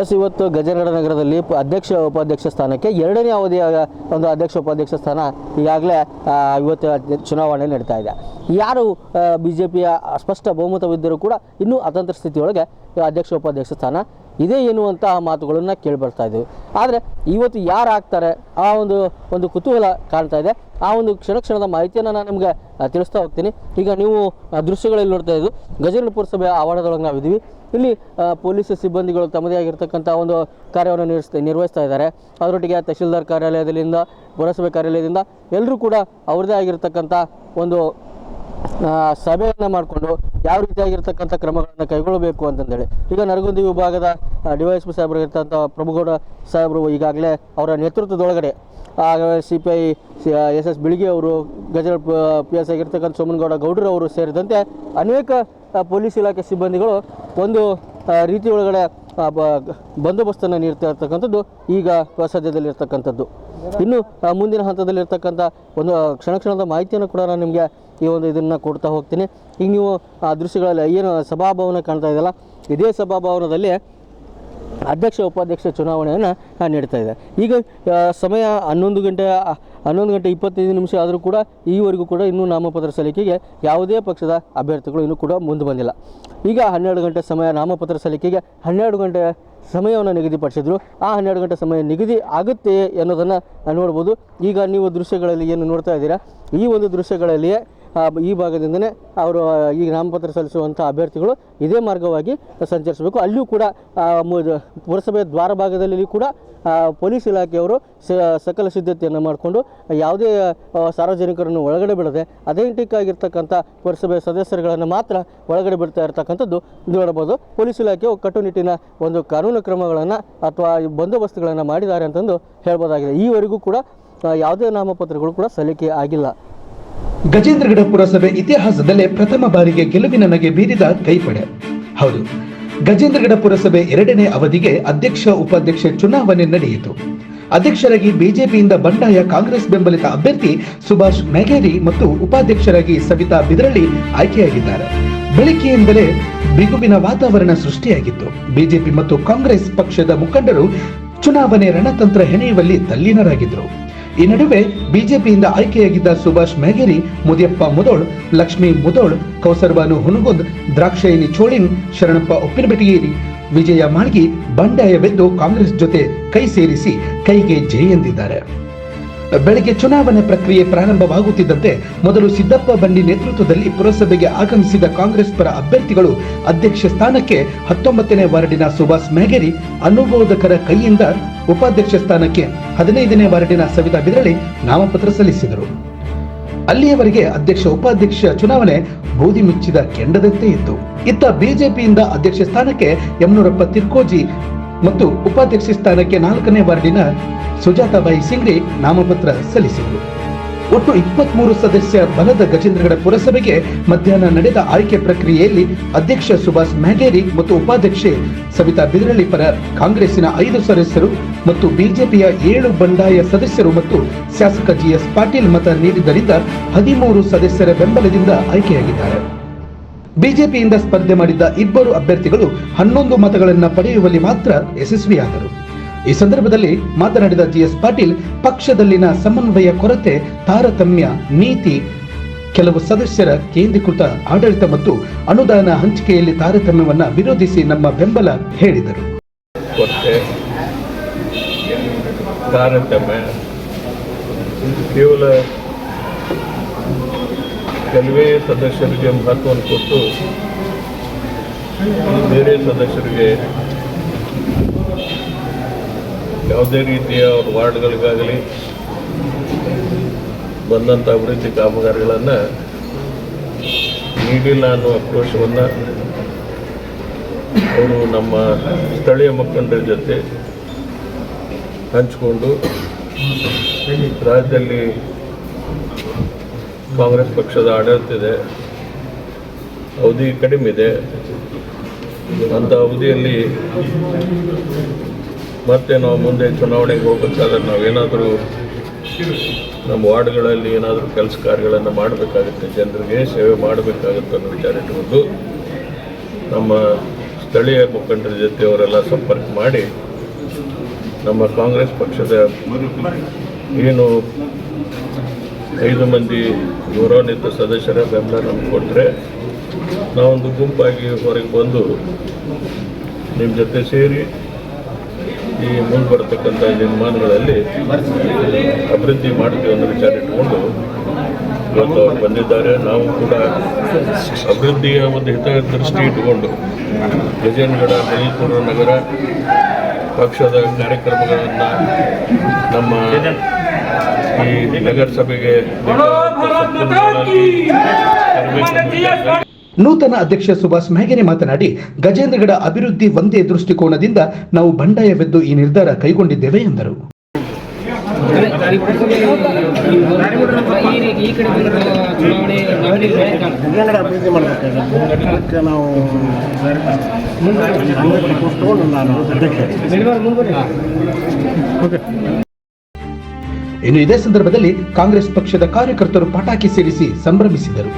S, ಇವತ್ತು ಗಜೇಂದ್ರ ನಗರದಲ್ಲಿ ಅಧ್ಯಕ್ಷ, ಉಪಾಧ್ಯಕ್ಷ ಸ್ಥಾನಕ್ಕೆ ಎರಡನೇ ಅವಧಿಯ ಒಂದು ಅಧ್ಯಕ್ಷ, ಉಪಾಧ್ಯಕ್ಷ ಸ್ಥಾನ ಈಗಾಗಲೇ ಇವತ್ತು ಚುನಾವಣೆ ನಡೀತಾ ಇದೆ. ಯಾರು ಬಿ ಜೆ ಪಿಯ ಸ್ಪಷ್ಟ ಬಹುಮತವಿದ್ದರೂ ಕೂಡ ಇನ್ನೂ ಅತಂತ್ರ ಸ್ಥಿತಿಯೊಳಗೆ ಅಧ್ಯಕ್ಷ, ಉಪಾಧ್ಯಕ್ಷ ಸ್ಥಾನ ಇದೇ ಎನ್ನುವಂತಹ ಮಾತುಗಳನ್ನು ಕೇಳಿ ಬರ್ತಾ ಇದ್ದೀವಿ ಆದರೆ ಇವತ್ತು ಯಾರು ಆಗ್ತಾರೆ? ಆ ಒಂದು ಒಂದು ಕುತೂಹಲ ಕಾಣ್ತಾ ಇದೆ. ಆ ಒಂದು ಕ್ಷಣ ಕ್ಷಣದ ಮಾಹಿತಿಯನ್ನು ನಾನು ನಿಮಗೆ ತಿಳಿಸ್ತಾ ಹೋಗ್ತೀನಿ. ಈಗ ನೀವು ದೃಶ್ಯಗಳಲ್ಲಿ ನೋಡ್ತಾ ಇದ್ದು, ಗಜೇಂದ್ರ ಪುರಸಭೆ ಆವರಣದೊಳಗೆ ನಾವಿದ್ದೀವಿ. ಇಲ್ಲಿ ಪೊಲೀಸ್ ಸಿಬ್ಬಂದಿಗಳು ತಮ್ಮದೇ ಆಗಿರ್ತಕ್ಕಂಥ ಒಂದು ಕಾರ್ಯವನ್ನು ನಿರ್ವಹಿಸ್ತಾ ನಿರ್ವಹಿಸ್ತಾ ಇದ್ದಾರೆ. ಅದರೊಟ್ಟಿಗೆ ತಹಶೀಲ್ದಾರ್ ಕಾರ್ಯಾಲಯದಿಂದ ಪುರಸಭೆ ಕಾರ್ಯಾಲಯದಿಂದ ಎಲ್ಲರೂ ಕೂಡ ಅವ್ರದ್ದೇ ಆಗಿರ್ತಕ್ಕಂಥ ಒಂದು ಸಭೆಯನ್ನು ಮಾಡಿಕೊಂಡು ಯಾವ ರೀತಿಯಾಗಿರ್ತಕ್ಕಂಥ ಕ್ರಮಗಳನ್ನು ಕೈಗೊಳ್ಳಬೇಕು ಅಂತಂದೇಳಿ. ಈಗ ನರಗುಂದಿ ವಿಭಾಗದ ಡಿ ವೈ ಎಸ್ ಪಿ ಸಾಹೇಬರಿರ್ತಕ್ಕಂಥ ಪ್ರಭುಗೌಡ ಸಾಹೇಬರು ಈಗಾಗಲೇ ಅವರ ನೇತೃತ್ವದೊಳಗಡೆ. C P I S S ಬಿಳಿಗೆ ಅವರು, ಗಜಲ್ ಪಿ ಎಸ್ ಆಗಿರ್ತಕ್ಕಂಥ ಸೋಮನಗೌಡ ಗೌಡ್ರು ಅವರು ಸೇರಿದಂತೆ ಅನೇಕ ಪೊಲೀಸ್ ಇಲಾಖೆ ಸಿಬ್ಬಂದಿಗಳು ಒಂದು ರೀತಿ ಬ- ಬಂದೋಬಸ್ತನ್ನು ನೀಡ್ತಾ ಇರ್ತಕ್ಕಂಥದ್ದು ಈಗ ಸದ್ಯದಲ್ಲಿರ್ತಕ್ಕಂಥದ್ದು ಇನ್ನು ಮುಂದಿನ ಹಂತದಲ್ಲಿರ್ತಕ್ಕಂಥ ಒಂದು ಕ್ಷಣ ಕ್ಷಣದ ಮಾಹಿತಿಯನ್ನು ಕೂಡ ನಾನು ನಿಮಗೆ ಈ ಒಂದು ಇದನ್ನು ಕೊಡ್ತಾ ಹೋಗ್ತೀನಿ. ಈಗ ನೀವು ಆ ದೃಶ್ಯಗಳಲ್ಲಿ ಏನು ಸಭಾಭವನ ಕಾಣ್ತಾ ಇದೆಯಲ್ಲ, ಇದೇ ಸಭಾಭವನದಲ್ಲಿ ಅಧ್ಯಕ್ಷ, ಉಪಾಧ್ಯಕ್ಷ ಚುನಾವಣೆಯನ್ನು ನಡೀತಾ ಇದೆ ಈಗ ಸಮಯ ಹನ್ನೊಂದು ಗಂಟೆ ಹನ್ನೊಂದು ಗಂಟೆ ಇಪ್ಪತ್ತೈದು ನಿಮಿಷ ಆದರೂ ಕೂಡ ಈವರೆಗೂ ಕೂಡ ಇನ್ನೂ ನಾಮಪತ್ರ ಸಲ್ಲಿಕೆಗೆ ಯಾವುದೇ ಪಕ್ಷದ ಅಭ್ಯರ್ಥಿಗಳು ಇನ್ನೂ ಕೂಡ ಮುಂದೆ ಬಂದಿಲ್ಲ. ಈಗ ಹನ್ನೆರಡು ಗಂಟೆ ಸಮಯ ನಾಮಪತ್ರ ಸಲ್ಲಿಕೆಗೆ ಹನ್ನೆರಡು ಗಂಟೆ ಸಮಯವನ್ನು ನಿಗದಿಪಡಿಸಿದ್ರು. ಆ ಹನ್ನೆರಡು ಗಂಟೆ ಸಮಯ ನಿಗದಿ ಆಗುತ್ತೆ ಅನ್ನೋದನ್ನು ನೋಡ್ಬೋದು. ಈಗ ನೀವು ದೃಶ್ಯಗಳಲ್ಲಿ ಏನು ನೋಡ್ತಾ ಇದ್ದೀರಾ? ಈ ಒಂದು ದೃಶ್ಯಗಳಲ್ಲಿಯೇ ಈ ಭಾಗದಿಂದನೇ ಅವರು ಈಗ ನಾಮಪತ್ರ ಸಲ್ಲಿಸುವಂಥ ಅಭ್ಯರ್ಥಿಗಳು ಇದೇ ಮಾರ್ಗವಾಗಿ ಸಂಚರಿಸಬೇಕು. ಅಲ್ಲಿಯೂ ಕೂಡ ಪುರಸಭೆಯ ದ್ವಾರ ಭಾಗದಲ್ಲಿ ಕೂಡ ಪೊಲೀಸ್ ಇಲಾಖೆಯವರು ಸಕಲ ಸಿದ್ಧತೆಯನ್ನು ಮಾಡಿಕೊಂಡು ಯಾವುದೇ ಸಾರ್ವಜನಿಕರನ್ನು ಒಳಗಡೆ ಬಿಡದೆ ಅಥೆಂಟಿಕ್ ಆಗಿರ್ತಕ್ಕಂಥ ಪುರಸಭೆ ಸದಸ್ಯರುಗಳನ್ನು ಮಾತ್ರ ಒಳಗಡೆ ಬಿಡ್ತಾ ಇರ್ತಕ್ಕಂಥದ್ದು ನೋಡಬಹುದು. ಪೊಲೀಸ್ ಇಲಾಖೆಯು ಕಟ್ಟುನಿಟ್ಟಿನ ಒಂದು ಕಾನೂನು ಕ್ರಮಗಳನ್ನು ಅಥವಾ ಈ ಬಂದೋಬಸ್ತುಗಳನ್ನು ಮಾಡಿದ್ದಾರೆ ಅಂತಂದು ಹೇಳ್ಬೋದಾಗಿದೆ. ಈವರೆಗೂ ಕೂಡ ಯಾವುದೇ ನಾಮಪತ್ರಗಳು ಕೂಡ ಸಲ್ಲಿಕೆ ಆಗಿಲ್ಲ. ಗಜೇಂದ್ರಗಡ ಪುರಸಭೆ ಇತಿಹಾಸದಲ್ಲೇ ಪ್ರಥಮ ಬಾರಿಗೆ ಗೆಲುವಿನ ನಗೆ ಬೀರಿದ ಕೈಪಡೆ. ಹೌದು ಗಜೇಂದ್ರಗಡ ಪುರಸಭೆ ಎರಡನೇ ಅವಧಿಗೆ ಅಧ್ಯಕ್ಷ, ಉಪಾಧ್ಯಕ್ಷ ಚುನಾವಣೆ ನಡೆಯಿತು. ಅಧ್ಯಕ್ಷರಾಗಿ ಬಿಜೆಪಿಯಿಂದ ಬಂಡಾಯ ಕಾಂಗ್ರೆಸ್ ಬೆಂಬಲಿತ ಅಭ್ಯರ್ಥಿ ಸುಭಾಷ್ ಮೆಗೇರಿ ಮತ್ತು ಉಪಾಧ್ಯಕ್ಷರಾಗಿ ಸವಿತಾ ಬಿದರಳ್ಳಿ ಆಯ್ಕೆಯಾಗಿದ್ದಾರೆ. ಬೆಳಿಗ್ಗೆಯಿಂದಲೇ ಬಿಗುವಿನ ವಾತಾವರಣ ಸೃಷ್ಟಿಯಾಗಿತ್ತು. ಬಿಜೆಪಿ ಮತ್ತು ಕಾಂಗ್ರೆಸ್ ಪಕ್ಷದ ಮುಖಂಡರು ಚುನಾವಣೆ ರಣತಂತ್ರ ಹೆಣೆಯುವಲ್ಲಿ ತಲ್ಲೀನರಾಗಿದ್ದರು ಈ ನಡುವೆ ಬಿಜೆಪಿಯಿಂದ ಆಯ್ಕೆಯಾಗಿದ್ದ ಸುಭಾಷ್ ಮೇಗೇರಿ, ಮುದಿಯಪ್ಪ ಮುದೋಳ್, ಲಕ್ಷ್ಮೀ ಮುದೋಳ್, ಕೌಸರ್ಬಾನು ಹುನಗುಂದ್ ದ್ರಾಕ್ಷಾಯಿನಿ ಚೋಳಿನ್, ಶರಣಪ್ಪ ಉಪ್ಪಿನಬೆಟಗೇರಿ ವಿಜಯ ಮಾಳ್ಗಿ ಬಂಡಾಯವೆದ್ದು ಕಾಂಗ್ರೆಸ್ ಜೊತೆ ಕೈ ಸೇರಿಸಿ ಕೈಗೆ ಜೈ ಎಂದಿದ್ದಾರೆ. ಬೆಳಗ್ಗೆ ಚುನಾವಣೆ ಪ್ರಕ್ರಿಯೆ ಪ್ರಾರಂಭವಾಗುತ್ತಿದ್ದಂತೆ ಮೊದಲು ಸಿದ್ದಪ್ಪ ಬಂಡಿ ನೇತೃತ್ವದಲ್ಲಿ ಪುರಸಭೆಗೆ ಆಗಮಿಸಿದ ಕಾಂಗ್ರೆಸ್ ಪರ ಅಭ್ಯರ್ಥಿಗಳು ಅಧ್ಯಕ್ಷ ಸ್ಥಾನಕ್ಕೆ ಹತ್ತೊಂಬತ್ತನೇ ವಾರ್ಡಿನ ಸುಭಾಷ್ ಮೆಹಗೇರಿ ಅನುಬೋಧಕರ ಕೈಯಿಂದ ಉಪಾಧ್ಯಕ್ಷ ಸ್ಥಾನಕ್ಕೆ ಹದಿನೈದನೇ ವಾರ್ಡಿನ ಸವಿತಾ ಬಿದರಳಿ ನಾಮಪತ್ರ ಸಲ್ಲಿಸಿದರು. ಅಲ್ಲಿಯವರೆಗೆ ಅಧ್ಯಕ್ಷ, ಉಪಾಧ್ಯಕ್ಷ ಚುನಾವಣೆ ಬೂದಿ ಮುಚ್ಚಿದ ಕೆಂಡದಂತೆ ಇತ್ತು. ಇತ್ತ ಬಿಜೆಪಿಯಿಂದ ಅಧ್ಯಕ್ಷ ಸ್ಥಾನಕ್ಕೆ ಯಮನೂರಪ್ಪ ತಿರ್ಕೋಜಿ ಮತ್ತು ಉಪಾಧ್ಯಕ್ಷ ಸ್ಥಾನಕ್ಕೆ ನಾಲ್ಕನೇ ವಾರ್ಡಿನ ಸುಜಾತಾಬಾಯಿ ಸಿಂಗ್ರಿ ನಾಮಪತ್ರ ಸಲ್ಲಿಸಿದರು. ಒಟ್ಟು ಇಪ್ಪತ್ಮೂರು ಸದಸ್ಯ ಬಲದ ಗಜೇಂದ್ರಗಡ ಪುರಸಭೆಗೆ ಮಧ್ಯಾಹ್ನ ನಡೆದ ಆಯ್ಕೆ ಪ್ರಕ್ರಿಯೆಯಲ್ಲಿ ಅಧ್ಯಕ್ಷ ಸುಭಾಷ್ ಮೆಹಗೇರಿ ಮತ್ತು ಉಪಾಧ್ಯಕ್ಷೆ ಸವಿತಾ ಬಿದರಳ್ಳಿ ಪರ ಕಾಂಗ್ರೆಸ್ಸಿನ ಐದು ಸದಸ್ಯರು ಮತ್ತು ಬಿಜೆಪಿಯ ಏಳು ಬಂಡಾಯ ಸದಸ್ಯರು ಮತ್ತು ಶಾಸಕ ಜಿಎಸ್ ಪಾಟೀಲ್ ಮತ ನೀಡಿದ್ದರಿಂದ ಹದಿಮೂರು ಸದಸ್ಯರ ಬೆಂಬಲದಿಂದ ಆಯ್ಕೆಯಾಗಿದ್ದಾರೆ. ಬಿಜೆಪಿಯಿಂದ ಸ್ಪರ್ಧೆ ಮಾಡಿದ್ದ ಇಬ್ಬರು ಅಭ್ಯರ್ಥಿಗಳು ಹನ್ನೊಂದು ಮತಗಳನ್ನು ಪಡೆಯುವಲ್ಲಿ ಮಾತ್ರ ಯಶಸ್ವಿಯಾದರು. ಈ ಸಂದರ್ಭದಲ್ಲಿ ಮಾತನಾಡಿದ ಜಿಎಸ್ ಪಾಟೀಲ್, ಪಕ್ಷದಲ್ಲಿನ ಸಮನ್ವಯ ಕೊರತೆ, ತಾರತಮ್ಯ, ನೀತಿ, ಕೆಲವು ಸದಸ್ಯರ ಕೇಂದ್ರೀಕೃತ ಆಡಳಿತ ಮತ್ತು ಅನುದಾನ ಹಂಚಿಕೆಯಲ್ಲಿ ತಾರತಮ್ಯವನ್ನ ವಿರೋಧಿಸಿ ನಮ್ಮ ಬೆಂಬಲ ಹೇಳಿದರು. ತಾರತಮ್ಯ, ಕೇವಲ ಕೆಲವೇ ಸದಸ್ಯರಿಗೆ ಮಹತ್ವವನ್ನು ಕೊಟ್ಟು, ಬೇರೆ ಸದಸ್ಯರಿಗೆ ಯಾವುದೇ ರೀತಿಯ ವಾರ್ಡ್ಗಳಿಗಾಗಲಿ ಬಂದಂಥ ಅಭಿವೃದ್ಧಿ ಕಾಮಗಾರಿಗಳನ್ನು ನೀಡಿಲ್ಲ ಅನ್ನೋ ಆಕ್ರೋಶವನ್ನು ಅವರು ನಮ್ಮ ಸ್ಥಳೀಯ ಮುಖಂಡರ ಜೊತೆ ಹಂಚಿಕೊಂಡು ರಾಜ್ಯದಲ್ಲಿ ಕಾಂಗ್ರೆಸ್ ಪಕ್ಷದ ಆಡಳಿತ ಇದೆ, ಅವಧಿ ಕಡಿಮೆ ಇದೆ. ಅಂಥ ಅವಧಿಯಲ್ಲಿ ಮತ್ತೆ ನಾವು ಮುಂದೆ ಚುನಾವಣೆಗೆ ಹೋಗಬೇಕಾದ್ರೆ ನಾವೇನಾದರೂ ನಮ್ಮ ವಾರ್ಡ್ಗಳಲ್ಲಿ ಏನಾದರೂ ಕೆಲಸ ಕಾರ್ಯಗಳನ್ನು ಮಾಡಬೇಕಾಗುತ್ತೆ, ಜನರಿಗೆ ಸೇವೆ ಮಾಡಬೇಕಾಗುತ್ತೆ ಅನ್ನೋ ವಿಚಾರ ಇಟ್ಕೊಂಡು ನಮ್ಮ ಸ್ಥಳೀಯ ಮುಖಂಡರ ಜೊತೆ ಅವರೆಲ್ಲ ಸಂಪರ್ಕ ಮಾಡಿ ನಮ್ಮ ಕಾಂಗ್ರೆಸ್ ಪಕ್ಷದ ಏನು ಐದು ಮಂದಿ ಗೌರವಾನ್ವಿತ ಸದಸ್ಯರ ಬೆಂಬಲ ನಮ್ಗೆ ಕೊಟ್ಟರೆ ನಾವೊಂದು ಗುಂಪಾಗಿ ಹೊರಗೆ ಬಂದು ನಿಮ್ಮ ಜೊತೆ ಸೇರಿ ಈ ಮುಂದೆ ಬರ್ತಕ್ಕಂಥ ನಿರ್ಮಾಣಗಳಲ್ಲಿ ಅಭಿವೃದ್ಧಿ ಮಾಡ್ತೀವಿ ಅನ್ನೋ ವಿಚಾರ ಇಟ್ಕೊಂಡು ಇವತ್ತು ಅವ್ರು ಬಂದಿದ್ದಾರೆ. ನಾವು ಕೂಡ ಅಭಿವೃದ್ಧಿಯ ಒಂದು ಹಿತದೃಷ್ಟಿ ಇಟ್ಟುಕೊಂಡು ಗಜೇಂದ್ರಗಡ ಮೈಸೂರು ನಗರ ಪಕ್ಷದ ಕಾರ್ಯಕ್ರಮಗಳನ್ನು ನಮ್ಮ ಈ ನಗರಸಭೆಗೆ ನೂತನ ಅಧ್ಯಕ್ಷ ಸುಭಾಷ್ ಮೆಹಗೆರೆ ಮಾತನಾಡಿ, ಗಜೇಂದ್ರಗಡ ಅಭಿವೃದ್ಧಿ ಒಂದೇ ದೃಷ್ಟಿಕೋನದಿಂದ ನಾವು ಬಂಡಾಯವೆದ್ದು ಈ ನಿರ್ಧಾರ ಕೈಗೊಂಡಿದ್ದೇವೆ ಎಂದರು. ಇನ್ನು ಇದೇ ಸಂದರ್ಭದಲ್ಲಿ ಕಾಂಗ್ರೆಸ್ ಪಕ್ಷದ ಕಾರ್ಯಕರ್ತರು ಪಟಾಕಿ ಸಿಡಿಸಿ ಸಂಭ್ರಮಿಸಿದರು.